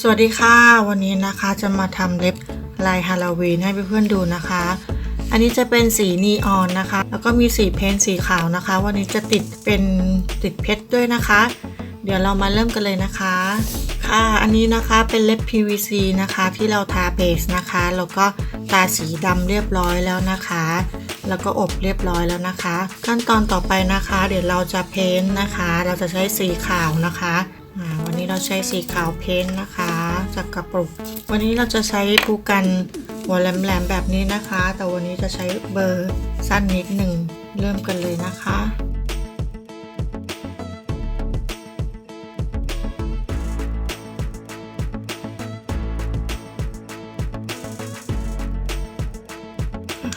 สวัสดีค่ะวันนี้นะคะจะมาทำเล็บลายฮาโลวีนให้เพื่อนๆดูนะคะ อันนี้จะเป็นสีนีออนนะคะ แล้วก็มีสีเพ้นสีขาวนะคะ วันนี้จะติดเป็นติดเพชรด้วยนะคะ เดี๋ยวเรามาเริ่มกันเลยนะคะ ค่ะอันนี้นะคะเป็นเล็บ PVC นะคะที่เราทาเบสนะคะแล้วก็ตาสีดำเรียบร้อยแล้วนะคะ แล้วก็อบเรียบร้อยแล้วนะคะ ขั้นตอนต่อไปนะคะ เดี๋ยวเราจะเพ้นนะคะ เราจะใช้สีขาวนะคะ เราใช้สีขาวเพ้นท์นะคะ จากกระปุก วันนี้เราจะใช้ภูกันหัวแหลมๆแบบนี้นะคะ แต่วันนี้จะใช้เบอร์สั้นนิดหนึ่งเริ่มกันเลยนะคะ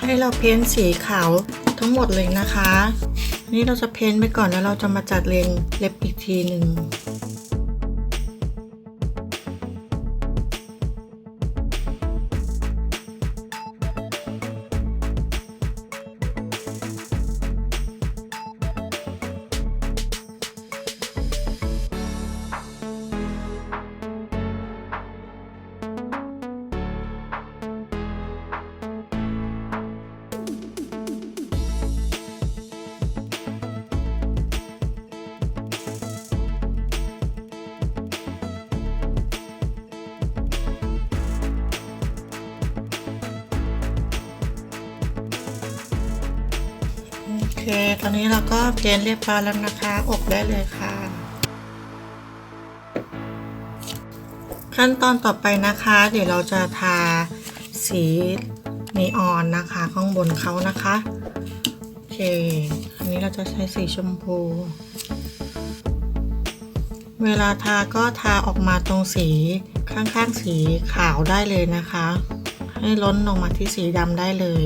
ให้เราเพ้นสีขาวทั้งหมดเลยนะคะ นี่เราจะเพ้นไปก่อนแล้วเราจะมาจัดเรียงเล็บอีกทีหนึ่ง เค ตอนนี้เราก็เพ้นเรียบร้อยแล้วนะคะ อบได้เลยค่ะ ขั้นตอนต่อไปนะคะ เดี๋ยวเราจะทาสีนีออนนะคะ ข้างบนเขานะคะ โอเค อันนี้เราจะใช้สีชมพู เวลาทาก็ทาออกมาตรงสีข้างๆสีขาวได้เลยนะคะ ให้ล้นลงมาที่สีดำได้เลย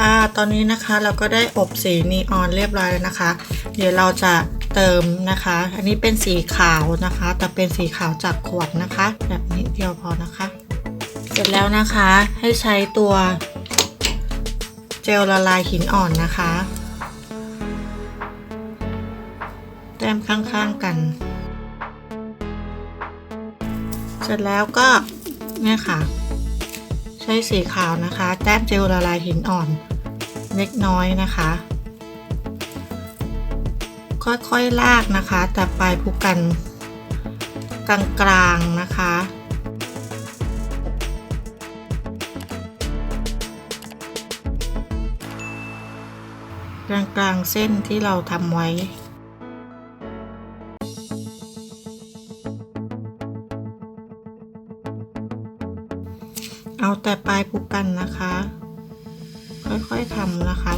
อ่าตอนนี้นะคะเราก็ได้อบสีนีออนเรียบร้อยแล้วนะคะ เดี๋ยวเราจะเติมนะคะ อันนี้เป็นสีขาวนะคะ แต่เป็นสีขาวจากขวดนะคะ แบบนี้เดียวพอนะคะ เสร็จแล้วนะคะให้ใช้ตัวเจลละลายหินอ่อนนะคะ แต้มข้างๆกัน เสร็จแล้วก็เนี่ยค่ะ ใช้สีขาวนะคะ แต้มเจลละลายหินอ่อน เล็กน้อยนะคะ ค่อยๆลากนะคะแต่ปลายผู้กันกลางๆนะคะกลางๆเส้นที่เราทำไว้ เอาแต่ปลายผู้กันนะคะ ค่อยๆทำนะคะ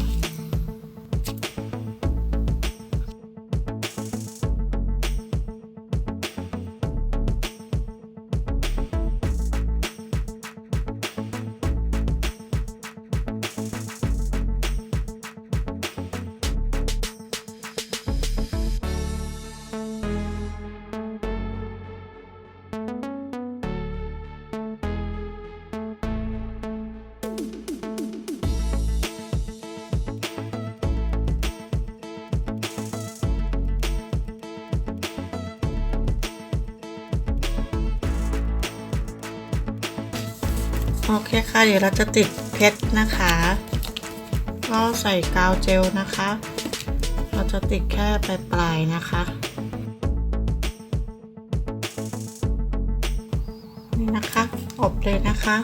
โอเคค่ะ เดี๋ยวเราจะติดเพชรนะคะ ก็ใส่กาวเจลนะคะ เราจะติดแค่ปลายๆนะคะ นี่นะคะ อบเลยนะคะ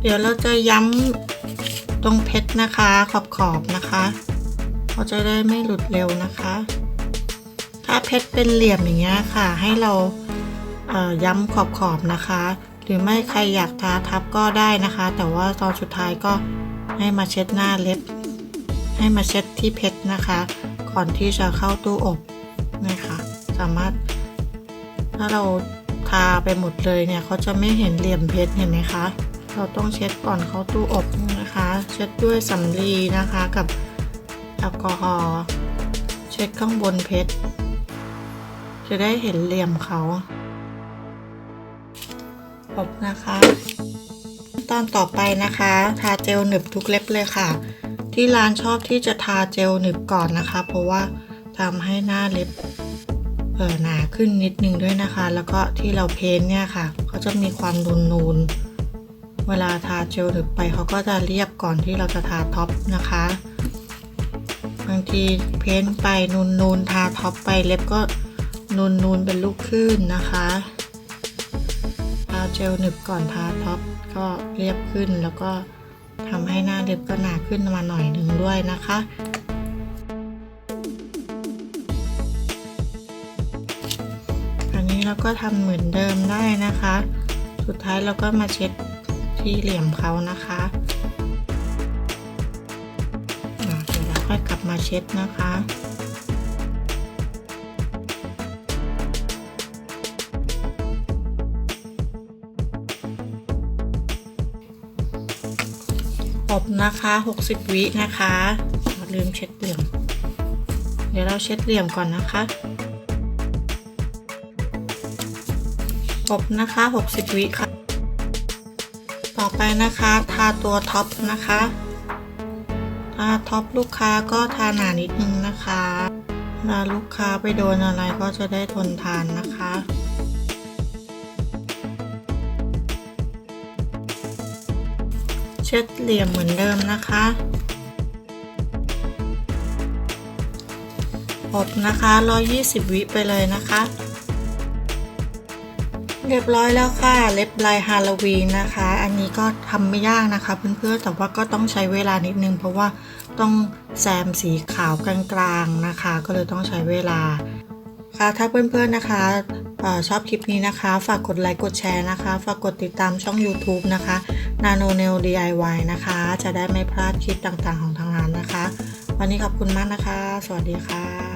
เดี๋ยวเราจะย้ำตรงเพชรนะคะ ขอบๆนะคะเขาจะได้ไม่หลุดเร็วนะคะ ถ้าเพชรเป็นเหลี่ยมอย่างเงี้ยค่ะ ให้เราเอ่ย้ำขอบๆนะคะ หรือไม่ใครอยากทาทับก็ได้นะคะ แต่ว่าตอนสุดท้ายก็ให้มาเช็ดหน้าเล็บ ให้มาเช็ดที่เพชรนะคะ ก่อนที่จะเข้าตู้อบนะคะสามารถ ถ้าเราทาไปหมดเลยเนี่ยเขาจะไม่เห็นเหลี่ยมเพชรเห็นไหมคะ เราต้องเช็ดก่อนเข้าตู้อบนะคะ เช็ดด้วยสำลีนะคะกับแอลกอฮอล์เช็ดข้างบนเพชรจะได้เห็นเหลี่ยมเขา บนะคะ ตอนต่อไปนะคะ ทาเจลหนึบทุกเล็บเลยค่ะ ที่ร้านชอบที่จะทาเจลหนึบก่อนนะคะ เพราะว่าทำให้หน้าเล็บเออหนาขึ้นนิดนึงด้วยนะคะ แล้วก็ที่เราเพ้นท์เนี่ยค่ะเขาจะมีความนูนนูนๆเวลาทาเจลหนึบไปเขาก็จะเรียบก่อนที่เราจะทาท็อปนะคะบางทีเพ้นท์ไปนูนนูนๆทาท็อปไปเล็บก็นูนนูนๆเป็นลูกคลื่นนะคะ เจลหนึบก่อนทาท็อปก็เรียบขึ้นแล้วก็ทำให้หน้าเล็บก็หนาขึ้นมาหน่อยหนึ่งด้วยนะคะ อันนี้เราก็ทำเหมือนเดิมได้นะคะ สุดท้ายเราก็มาเช็ดที่เหลี่ยมเขานะคะอะเดี๋ยวเราค่อยกลับมาเช็ดนะคะ อบนะคะ 60 วินะคะอย่าลืมเช็ดเหลี่ยม เดี๋ยวเราเช็ดเหลี่ยมก่อนนะคะอบนะคะ 60 วิค่ะ ต่อไปนะคะทาตัวท็อปนะคะทาท็อปลูกค้าก็ทาหนานิดนึงนะคะเวลาลูกค้าไปโดนอะไรก็จะได้ทนทานนะคะ เช็ดเหลี่ยมเหมือนเดิมนะคะอบนะคะ 120 วิไปเลยนะคะ เรียบร้อยแล้วค่ะ เล็บลายฮาโลวีนนะคะ อันนี้ก็ทำไม่ยากนะคะเพื่อนๆ แต่ว่าก็ต้องใช้เวลานิดนึง เพราะว่าต้องแซมสีขาวกลางๆนะคะ ก็เลยต้องใช้เวลาค่ะถ้าเพื่อนๆนะคะ ชอบคลิปนี้นะคะ ฝากกดไลค์กดแชร์นะคะ ฝากกดติดตามช่อง YouTube นะคะ Nano Nail DIY นะคะ จะได้ไม่พลาดคลิปต่างๆของทางร้านนะคะ วันนี้ขอบคุณมากนะคะ สวัสดีค่ะ